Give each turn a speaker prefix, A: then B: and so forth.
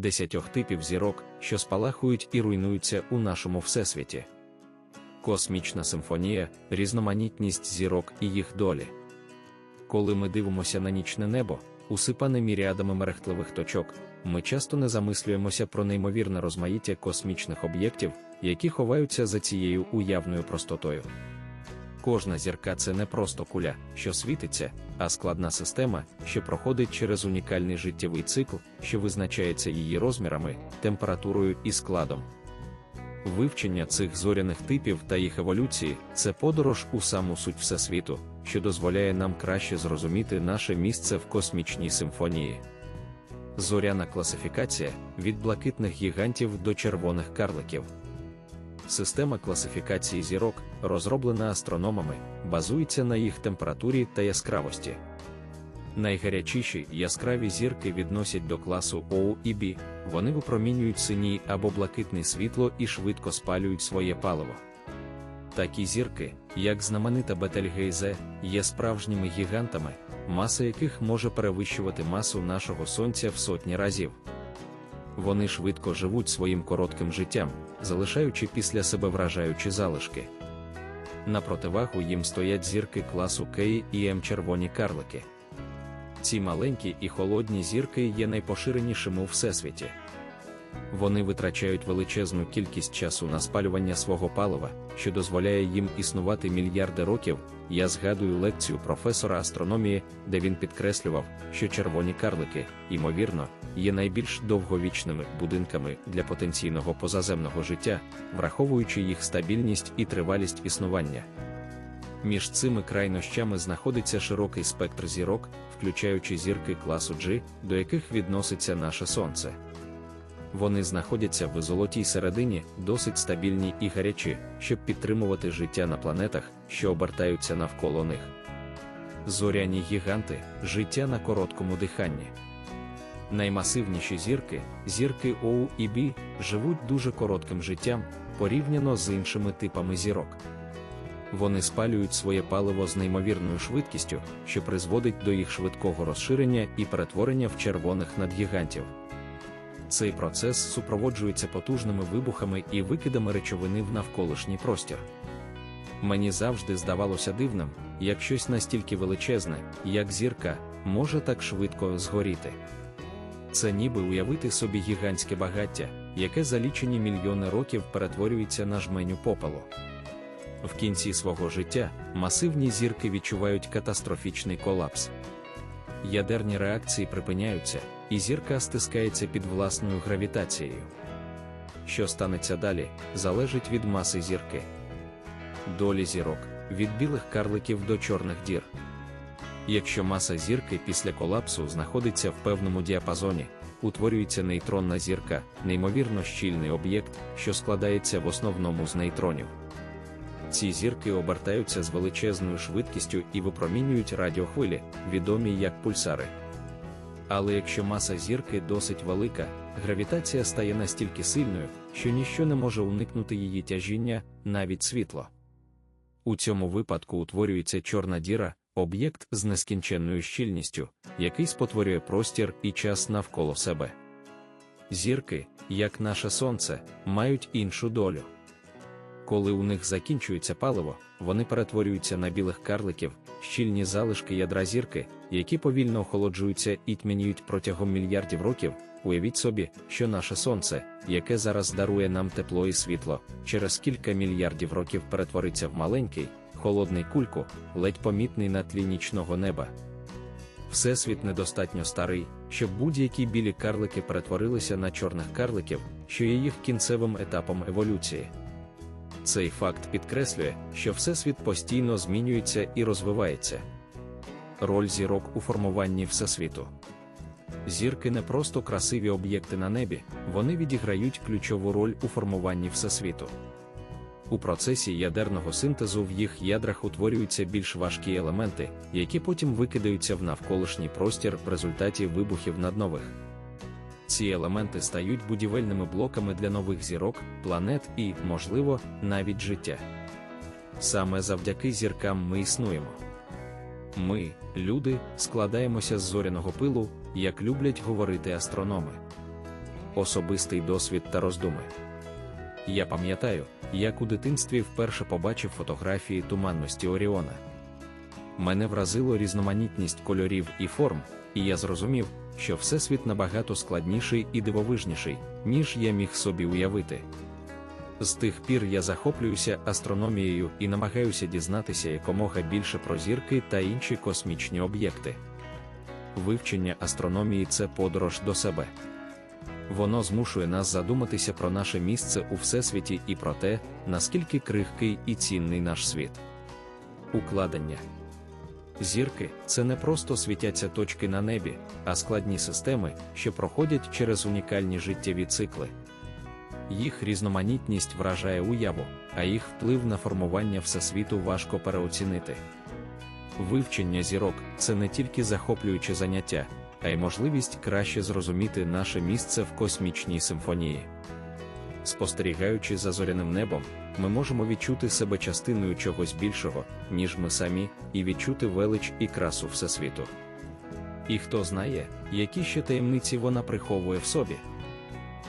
A: десятьох типів зірок, що спалахують і руйнуються у нашому всесвіті. Космічна симфонія, різноманітність зірок і їх долі. Коли ми дивимося на нічне небо, усипане міріадами мерехтливих точок, ми часто не замислюємося про неймовірне розмаїття космічних об'єктів, які ховаються за цією уявною простотою. Кожна зірка це не просто куля, що світиться, а складна система, що проходить через унікальний життєвий цикл, що визначається її розмірами, температурою і складом. Вивчення цих зоряних типів та їх еволюції це подорож у саму суть Всесвіту, що дозволяє нам краще зрозуміти наше місце в космічній симфонії. Зоряна класифікація від блакитних гігантів до червоних карликів. Система класифікації зірок, розроблена астрономами, базується на їх температурі та яскравості. Найгарячіші яскраві зірки відносять до класу О і Б, вони випромінюють синій або блакитне світло і швидко спалюють своє паливо. Такі зірки, як знаменита Бетельгейзе, є справжніми гігантами, маса яких може перевищувати масу нашого сонця в сотні разів. Вони швидко живуть своїм коротким життям, залишаючи після себе вражаючі залишки. На противагу їм стоять зірки класу Кей і М червоні карлики. Ці маленькі і холодні зірки є найпоширенішими у всесвіті. Вони витрачають величезну кількість часу на спалювання свого палива, що дозволяє їм існувати мільярди років. Я згадую лекцію професора астрономії, де він підкреслював, що червоні карлики, ймовірно, є найбільш довговічними будинками для потенційного позаземного життя, враховуючи їх стабільність і тривалість існування. Між цими крайнощами знаходиться широкий спектр зірок, включаючи зірки класу G, до яких відноситься наше Сонце. Вони знаходяться в золотій середині, досить стабільні і гарячі, щоб підтримувати життя на планетах, що обертаються навколо них. Зоряні гіганти життя на короткому диханні. Наймасивніші зірки, зірки Оу і Бі, живуть дуже коротким життям порівняно з іншими типами зірок. Вони спалюють своє паливо з неймовірною швидкістю, що призводить до їх швидкого розширення і перетворення в червоних надгігантів. Цей процес супроводжується потужними вибухами і викидами речовини в навколишній простір. Мені завжди здавалося дивним, як щось настільки величезне, як зірка, може так швидко згоріти. Це ніби уявити собі гігантське багаття, яке за лічені мільйони років перетворюється на жменю попелу. В кінці свого життя масивні зірки відчувають катастрофічний колапс. Ядерні реакції припиняються, і зірка стискається під власною гравітацією. Що станеться далі, залежить від маси зірки. Долі зірок від білих карликів до чорних дір. Якщо маса зірки після колапсу знаходиться в певному діапазоні, утворюється нейтронна зірка, неймовірно щільний об'єкт, що складається в основному з нейтронів. Ці зірки обертаються з величезною швидкістю і випромінюють радіохвилі, відомі як пульсари. Але якщо маса зірки досить велика, гравітація стає настільки сильною, що ніщо не може уникнути її тяжіння, навіть світло. У цьому випадку утворюється чорна діра, об'єкт з нескінченною щільністю, який спотворює простір і час навколо себе. Зірки, як наше сонце, мають іншу долю. Коли у них закінчується паливо, вони перетворюються на білих карликів, щільні залишки ядра зірки, які повільно охолоджуються і тьмяніють протягом мільярдів років. Уявіть собі, що наше сонце, яке зараз дарує нам тепло і світло, через кілька мільярдів років перетвориться в маленький, холодний кульку, ледь помітний на тлі нічного неба. Всесвіт недостатньо старий, щоб будь-які білі карлики перетворилися на чорних карликів, що є їх кінцевим етапом еволюції. Цей факт підкреслює, що Всесвіт постійно змінюється і розвивається. Роль зірок у формуванні Всесвіту. Зірки не просто красиві об'єкти на небі, вони відіграють ключову роль у формуванні Всесвіту. У процесі ядерного синтезу в їх ядрах утворюються більш важкі елементи, які потім викидаються в навколишній простір в результаті вибухів наднових. Ці елементи стають будівельними блоками для нових зірок, планет і, можливо, навіть життя. Саме завдяки зіркам ми існуємо. Ми, люди, складаємося з зоряного пилу, як люблять говорити астрономи. особистий досвід та роздуми. Я пам'ятаю, як у дитинстві вперше побачив фотографії туманності Оріона. Мене вразило різноманітність кольорів і форм, і я зрозумів, що Всесвіт набагато складніший і дивовижніший, ніж я міг собі уявити. З тих пір я захоплююся астрономією і намагаюся дізнатися якомога більше про зірки та інші космічні об'єкти. Вивчення астрономії це подорож до себе. Воно змушує нас задуматися про наше місце у всесвіті і про те, наскільки крихкий і цінний наш світ. Укладення Зірки це не просто світяться точки на небі, а складні системи, що проходять через унікальні життєві цикли. Їх різноманітність вражає уяву, а їх вплив на формування всесвіту важко переоцінити. Вивчення зірок це не тільки захоплююче заняття, а й можливість краще зрозуміти наше місце в космічній симфонії. Спостерігаючи за зоряним небом, ми можемо відчути себе частиною чогось більшого, ніж ми самі, і відчути велич і красу Всесвіту. І хто знає, які ще таємниці вона приховує в собі.